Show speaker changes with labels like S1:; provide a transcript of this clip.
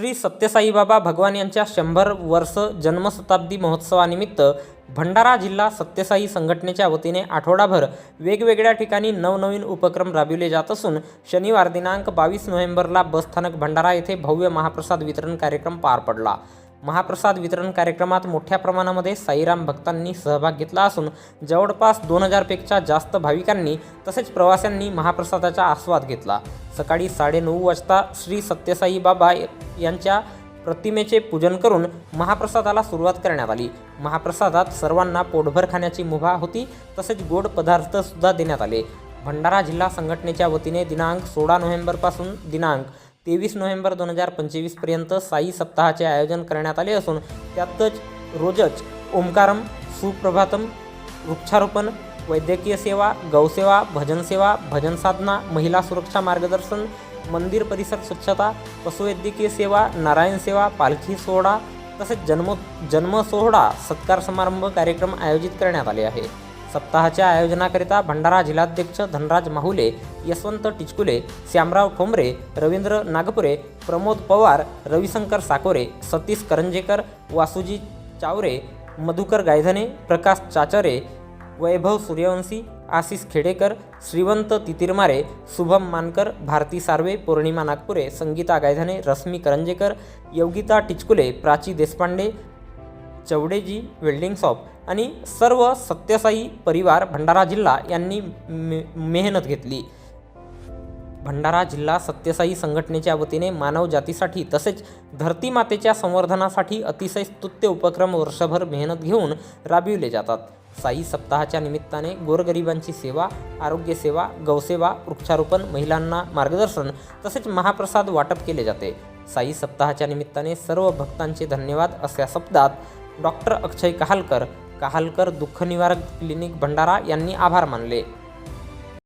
S1: श्री सत्यसाई बाबा भगवान यांच्या शंभर वर्ष जन्मशताब्दी महोत्सवानिमित्त भंडारा जिल्हा सत्यसाई संघटनेच्या वतीने आठवडाभर वेगवेगळ्या ठिकाणी नवनवीन उपक्रम राबविले जात असून शनिवार दिनांक बावीस नोव्हेंबरला बसस्थानक भंडारा येथे भव्य महाप्रसाद वितरण कार्यक्रम पार पडला. महाप्रसाद वितरण कार्यक्रमात मोठ्या प्रमाणामध्ये साईराम भक्तांनी सहभाग घेतला असून जवळपास दोन हजारपेक्षा जास्त भाविकांनी तसेच प्रवाशांनी महाप्रसादाचा आस्वाद घेतला. सकाळी साडेनऊ वाजता श्री सत्यसाई बाबा यांच्या प्रतिमेचे पूजन करून महाप्रसादाला सुरुवात करण्यात आली. महाप्रसादात सर्वांना पोटभर खाण्याची मुभा होती तसेच गोड पदार्थसुद्धा देण्यात आले. भंडारा जिल्हा संघटनेच्या वतीने दिनांक सोळा नोव्हेंबरपासून दिनांक तेवीस नोव्हेंबर दोन हजार पंचवीसपर्यंत साई सप्ताहाचे आयोजन करण्यात आले असून त्यातच रोजच ओंकारम सुप्रभातम वृक्षारोपण वैद्यकीय सेवा गौसेवा भजन सेवा भजन साधना महिला सुरक्षा मार्गदर्शन मंदिर परिसर स्वच्छता पशुवैद्यकीय सेवा नारायण सेवा पालखी सोहळा तसेच जन्म जन्मसोहळा सत्कार समारंभ कार्यक्रम आयोजित करण्यात आले आहे सप्ताहाच्या आयोजनाकरिता भंडारा जिल्हाध्यक्ष धनराज माहुले यशवंत टिचकुले श्यामराव ठोंबरे रवींद्र नागपुरे प्रमोद पवार रविशंकर साकोरे सतीश करंजेकर वासुजी चावरे मधुकर गायधने प्रकाश चाचरे वैभव सूर्यवंशी आशिष खेडेकर श्रीवंत तितिरमारे शुभम मानकर भारती सार्वे पौर्णिमा नागपुरे संगीता गायधने रश्मी करंजेकर योगिता टिचकुले प्राची देशपांडे चवडेजी वेल्डिंग शॉप आणि सर्व सत्यसाई परिवार भंडारा जिल्हा यांनी मे मेहनत घेतली. भंडारा जिल्हा सत्यसाई संघटनेच्या वतीने मानव जातीसाठी तसेच धरती मातेच्या संवर्धनासाठी अतिशय स्तुत्य उपक्रम वर्षभर मेहनत घेऊन राबविले जातात. साई सप्ताहाच्या निमित्ताने गोरगरिबांची सेवा आरोग्यसेवा गौसेवा वृक्षारोपण महिलांना मार्गदर्शन तसेच महाप्रसाद वाटप केले जाते. साई सप्ताहाच्या निमित्ताने सर्व भक्तांचे धन्यवाद अशा शब्दात डॉक्टर अक्षय कहालकर. कहालकर दुःख निवारक क्लिनिक भंडारा यांनी आभार मानले.